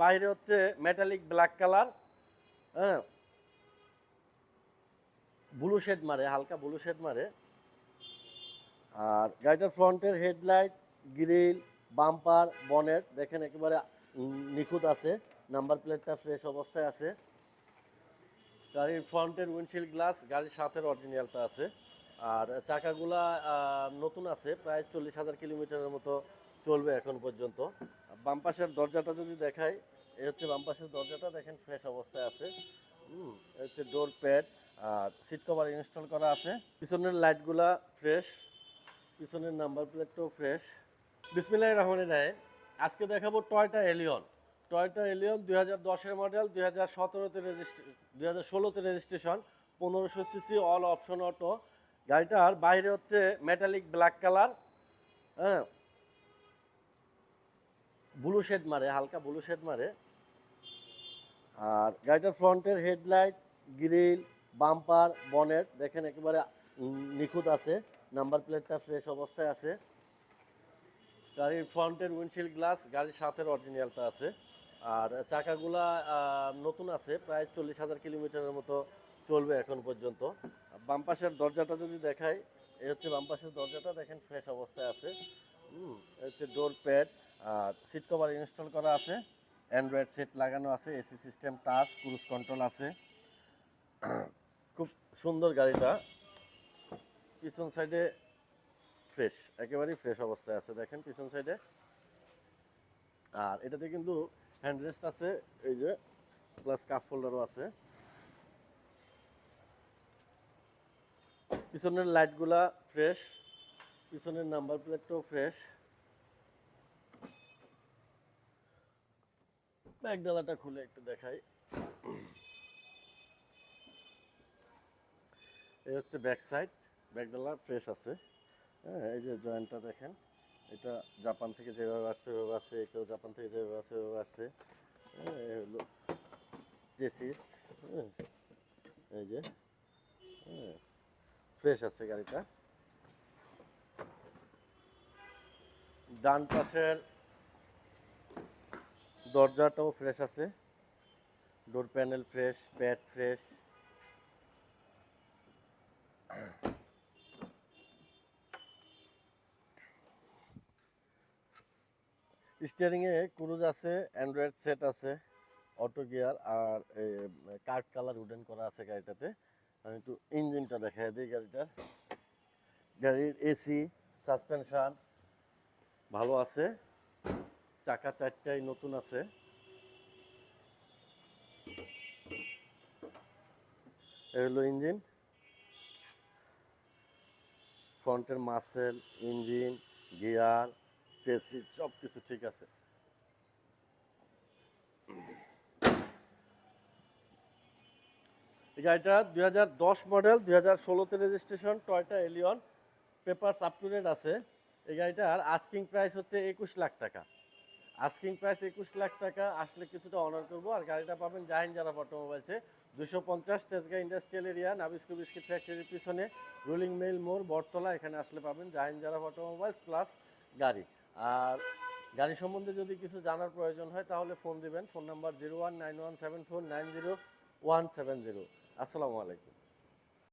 বাইরে হচ্ছে metallic black colour হ্যাঁ? ব্লু শেড মারে, হালকা ব্লু শেড মারে। আর গাড়িটার ফ্রন্টের হেডলাইট গ্রিল বাম্পার বনেট দেখেন একেবারে নিখুঁত আছে। নাম্বার প্লেটটা ফ্রেশ অবস্থায় আছে। গাড়ির ফ্রন্টের উইন্ডশিল্ড গ্লাস গাড়ির সাথের অরিজিনালটা আছে। আর চাকাগুলা নতুন আছে, প্রায় চল্লিশ হাজার কিলোমিটারের মতো চলবে এখন পর্যন্ত। বাম পাশের দরজাটা যদি দেখাই, এই হচ্ছে বাম পাশের দরজাটা, দেখেন ফ্রেশ অবস্থায় আছে। হুম হচ্ছে ডোর প্যাড আর সিট কভার ইনস্টল করা আছে। পিছনের লাইটগুলা ফ্রেশ পিছনের নাম্বার প্লেটটাও ফ্রেশ বিসমিল্লাহির রহমানির রাহে আজকে দেখাবো টয়টা এলিয়ন। টয়টা এলিয়ন দুই হাজার দশের মডেল দুই হাজার সতেরোতে রেজিস্ট্রে দুই হাজার ষোলোতে রেজিস্ট্রেশন পনেরোশো সিসি অল অপশন অটো গাড়িটার বাইরে হচ্ছে মেটালিক ব্ল্যাক কালার হ্যাঁ ব্লু শেড মারে, হালকা ব্লু শেড মারে। আর গাড়িটার ফ্রন্টের হেডলাইট, গ্রিল, বাম্পার, বনেট, দেখেন একেবারে নিখুঁত আছে। নাম্বার প্লেটটা ফ্রেশ অবস্থায় আছে। গাড়ির ফ্রন্টের উইন্ডশিল্ড গ্লাস গাড়ির সাথের অরিজিনালটা আছে। আর চাকাগুলা নতুন আছে, প্রায় চল্লিশ হাজার কিলোমিটারের মতো চলবে এখন পর্যন্ত। আর বাম পাশের দরজাটা যদি দেখাই, এই হচ্ছে বাম পাশের দরজাটা, দেখেন ফ্রেশ অবস্থায় আছে। হুম হচ্ছে door pad seat cover install করা আছে অ্যান্ড্রয়েড সেট লাগানো আছে AC system touch cruise control আছে। খুব সুন্দর গাড়িটা। পিছন সাইডে ফ্রেশ একেবারেই ফ্রেশ অবস্থায় আছে, দেখেন পিছন সাইডে আর এটাতে কিন্তু হ্যান্ডরেস্ট আছে, এই যে প্লাস কাপ হোল্ডারও আছে। পিছনের লাইটগুলা ফ্রেশ পিছনের নাম্বার প্লেটটাও ফ্রেশ ব্যাগডালাটা খুলে একটু দেখাই। এই হচ্ছে ব্যাক সাইড ব্যাগডালা ফ্রেশ আছে। হ্যাঁ এই যে জয়েন্টটা দেখেন, এটা জাপান থেকে যেভাবে আসছে, ওভাবে আসছে, এটাও জাপান থেকে যেভাবে আসছে, ওভাবে আসছে। হ্যাঁ এই হলো চেসিস হ্যাঁ এই যে হ্যাঁ ফ্রেশ আছে গাড়িটা। ডান পাশের দরজাটাও ফ্রেশ আছে। Door panel fresh pad fresh স্টিয়ারিংয়ে cruise আছে অ্যান্ড্রয়েড সেট আছে অটো গিয়ার আর কার্ড কালার উডেন করা আছে গাড়িটাতে। আমি একটু ইঞ্জিনটা দেখাই দিই গাড়িটার। গাড়ির এসি সাসপেনশন ভালো আছে। চাকা চারটাই নতুন আছে। হলো ইঞ্জিন। ফ্রন্টের মাসেল, ইঞ্জিন, গিয়ার, চেসি সব কিছু ঠিক আছে। এই গাড়িটা দুই হাজার দশ মডেল, দুই হাজার ষোলোতে registration, Toyota Allion, papers up to date আছে। এই গাড়িটার আস্কিং প্রাইস হচ্ছে একুশ লাখ টাকা। আস্কিং প্রাইস একুশ লাখ টাকা, আসলে কিছুটা অনার করব। আর গাড়িটা পাবেন জাহিন জারা অটোমোবাইলসে দুশো পঞ্চাশ Tejgaon industrial area Nabisco biscuit ফ্যাক্টরির পিছনে রুলিং মেল মোড়, বটতলা, এখানে আসলে পাবেন জাহিন জারা অটোমোবাইলস প্লাস গাড়ি। আর গাড়ি সম্বন্ধে যদি কিছু জানার প্রয়োজন হয়, তাহলে ফোন দিবেন। Phone number zero one nine one seven four nine zero one seven zero আসসালামু আলাইকুম।